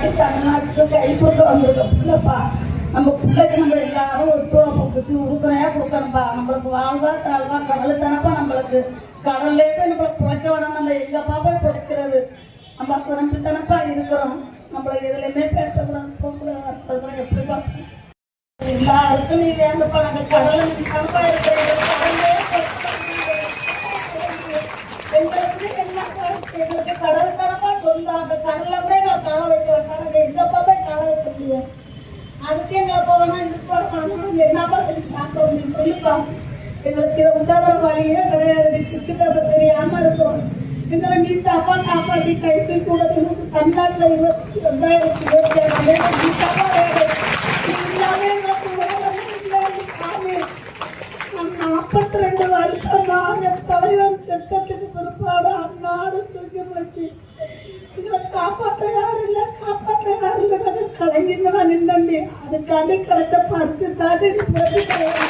தாண்டி தமிழ்நாட்டுக்கு கை வந்திருக்க பிள்ளைப்பா. நம்ம பிள்ளைக்கு நம்ம எல்லாரும் ஒத்துழைப்பு பிடிச்சி உறுதுணையா கொடுக்கணும்ப்பா நம்மளுக்கு வாழ்வா தாழ்வா கடல் தானப்பா நம்மளுக்கு. கடல்லே போய் நம்மளை பிழைக்க வேணாம் நம்ம எங்கப்பா போய் பிழைக்கிறது? நம்ம திரும்பி தானப்பா இருக்கிறோம். நம்மளை எதுலையுமே பேசக்கூடாது போகக்கூடாது வரக்கூடாது. எப்படிப்பா? எல்லாருக்கும் நீ வேண்டுப்பா. நாங்கள் கடலில் தனப்பா இருக்கிறோம் கடல்லே எங்களுக்கு என்ன எங்களுக்கு கடல் தரப்பா சொந்தம் அந்த கடல்ல கூட எங்களை களை வைக்கிறோம் கடல் எங்கப்பா போய் களை வைக்க முடியும் அதுக்கு எங்களை போகணும் இதுக்கு என்னப்பா செஞ்சு சாப்பிட முடியும் சொல்லுப்பா எங்களுக்கு இதை உண்டாகிற வழியே கிடையாது நீ திக்கு தசை தெரியாம இருக்கிறோம் எங்களை நீ தப்பா காப்பாற்றி கை தூக்கி விட தமிழ்நாட்டில் இருபத்தி ரெண்டாயிரத்தி இருபத்தி ஆறு நீ தப்பா வேணும் நீ இல்லாம எங்களுக்கு உலகமே இல்லை சாமி நாற்பத்தி ரெண்டு வருஷமா என் தலைவர் செத்தத்துக்கு பிற்பாடு அன்னாடு தூக்கி பிடிச்சி எங்களை காப்பாற்ற யாரும் இல்லை காப்பாற்ற யாரும் இல்லை நாங்கள் கலைஞர்களா நின்னண்டி அதுக்காண்டி கிடைச்ச பரிசு தாண்டி புரட்சி தலைவர்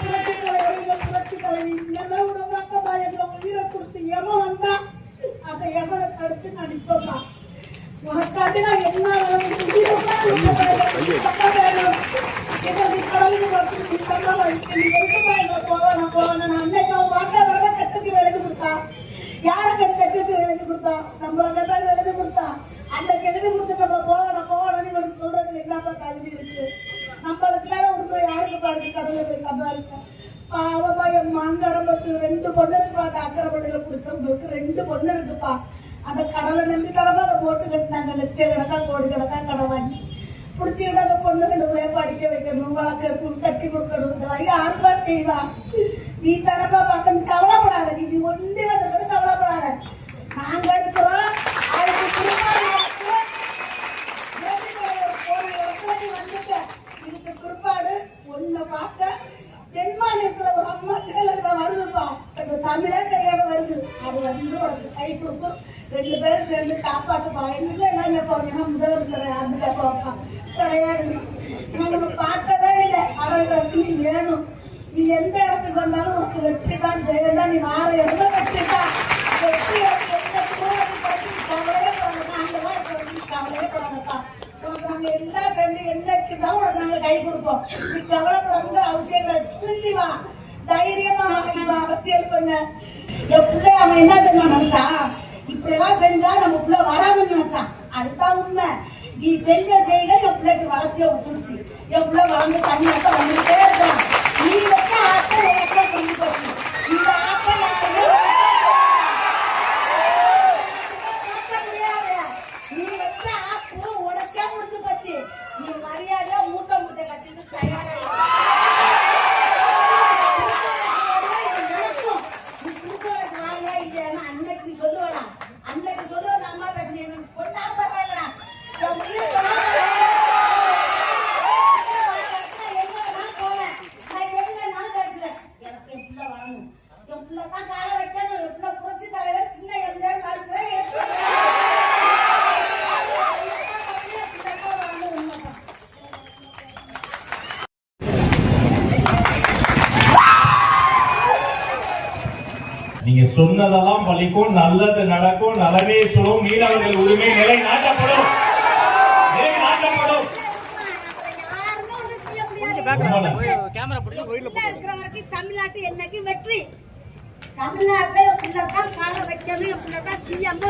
புரட்சி தலைவர் புரட்சி தலைவர் இன்னமே உயிரை கொடுத்து எவன் வந்தா அந்த எவனை தடுத்து நடிப்பப்பா உனக்காண்டி நான் என்ன வேணும். எங்களுக்கு கடவுளுக்கு வந்து நித்தமா வயசு நீ எதுக்குமா எங்களை போகணும் போகணும் நான் அன்னைக்கு அவன் பாட்டா வரவே கச்சத்துக்கு எழுதி கொடுத்தா. யாரை கொடுத்தா? நம்மளை கேட்டாலும் எழுதி கொடுத்தா? அந்த எழுதி கொடுத்து நம்ம போகணும் போகணும்னு இவனுக்கு சொல்றது என்னப்பா தகுதி இருக்கு? நம்மளுக்கு இல்லாத உரிமை யாருக்கு பாருக்கு கடலை போய் சம்பாதிக்க. பாவமா என் மாங்கடம்பட்டு ரெண்டு பொண்ணு இருக்குப்பா. அந்த அக்கரைப்பட்டியில பிடிச்சவங்களுக்கு ரெண்டு பொண்ணு இருக்குப்பா. அந்த கடலை நம்பி தரமா அதை போட்டு கட்டினாங்க. லட்சம் கணக்கா கோடி கணக்கா கடன் வாங்கி. பிடிச்சிக்கிட்டு அந்த பொண்ணு ரெண்டு போய் படிக்க வைக்கணும். வளர்க்கணும் கட்டி கொடுக்கணும். இதெல்லாம் யாருப்பா செய்வா? நீ தரப்பா பார்க்கணும் கவலைப்படாத நீ நீ ஒண்டி வந்துட்டு கவலைப்படாத நாங்க இருக்கிறோம் அதுக்கு திரும்ப இதுக்கு பிற்பாடு உன்னை பார்க்க தென் மாநிலத்துல ஒரு அம்மா ஜெயலலிதா வருதுப்பா. இப்ப தமிழே தெரியாத வருது. அது வந்து உனக்கு கை கொடுக்கும். ரெண்டு பேரும் சேர்ந்து காப்பாத்துப்பா. எங்க எல்லாமே போனீங்கன்னா முதலமைச்சர் யாருன்னு போப்பா கிடையாது நீ பார்க்கவே இல்லை. அவர்களுக்கு நீ வேணும். நீ எந்த இடத்துக்கு வந்தாலும் உனக்கு வெற்றி தான் ஜெயம் தான் நீ வார இடத்துல வெற்றி தான். வெற்றி கவலையே படாத. உனக்கு நாங்க எல்லாம் சேர்ந்து என்னைக்கு தான் உனக்கு நாங்க கை கொடுப்போம். நீ கவலைப்படாதுங்கிற அவசியம் இல்லை. புரிஞ்சு தைரியமாக இவன் அரசியல் பண்ண. என் பிள்ளை அவன் என்ன தெரியுமா நினைச்சான் இப்படி எல்லாம் செஞ்சா நம்ம பிள்ளை வராதுன்னு நினைச்சான் அதுதான் உண்மை. நீ செஞ்ச செய்க என் பிள்ளைக்கு வளர்ச்சியை விட்டுருச்சு என் பிள்ளை வளர்ந்து தண்ணியாட்ட வந்துட்டே இருக்கான் நீ வச்ச ஆட்டை உனக்கே கொண்டு போச்சு. இல்லைன்னா அன்னைக்கு நீ சொல்லுவடா. அன்னைக்கு சொல்லுவது அம்மா பேசு. பொண்ணா பரவாயில்லடா. என் உயிர் போனா பரவாயில்ல. எங்க வேணாலும் போவேன். நான் எது வேணாலும் பேசுவேன். எனக்கு என் பிள்ளை வரணும். என் பிள்ளை தான் காலை வைக்கணும். என் பிள்ளை புரட்சி தலைவர் சின்ன எம்ஜிஆர் மறுக்கிறேன் நீங்க சொன்னதெல்லாம் பலிக்கும் நல்லது நடக்கும் நலவே சொல்லும் மீனவர்கள் உரிமை நிலை நாட்டப்படும். நாட்டப்படும். தமிழ்நாட்டு என்னைக்கு வெற்றி? தமிழ்நாட்டுல வைக்கணும் பிள்ளைதான் சிஎம்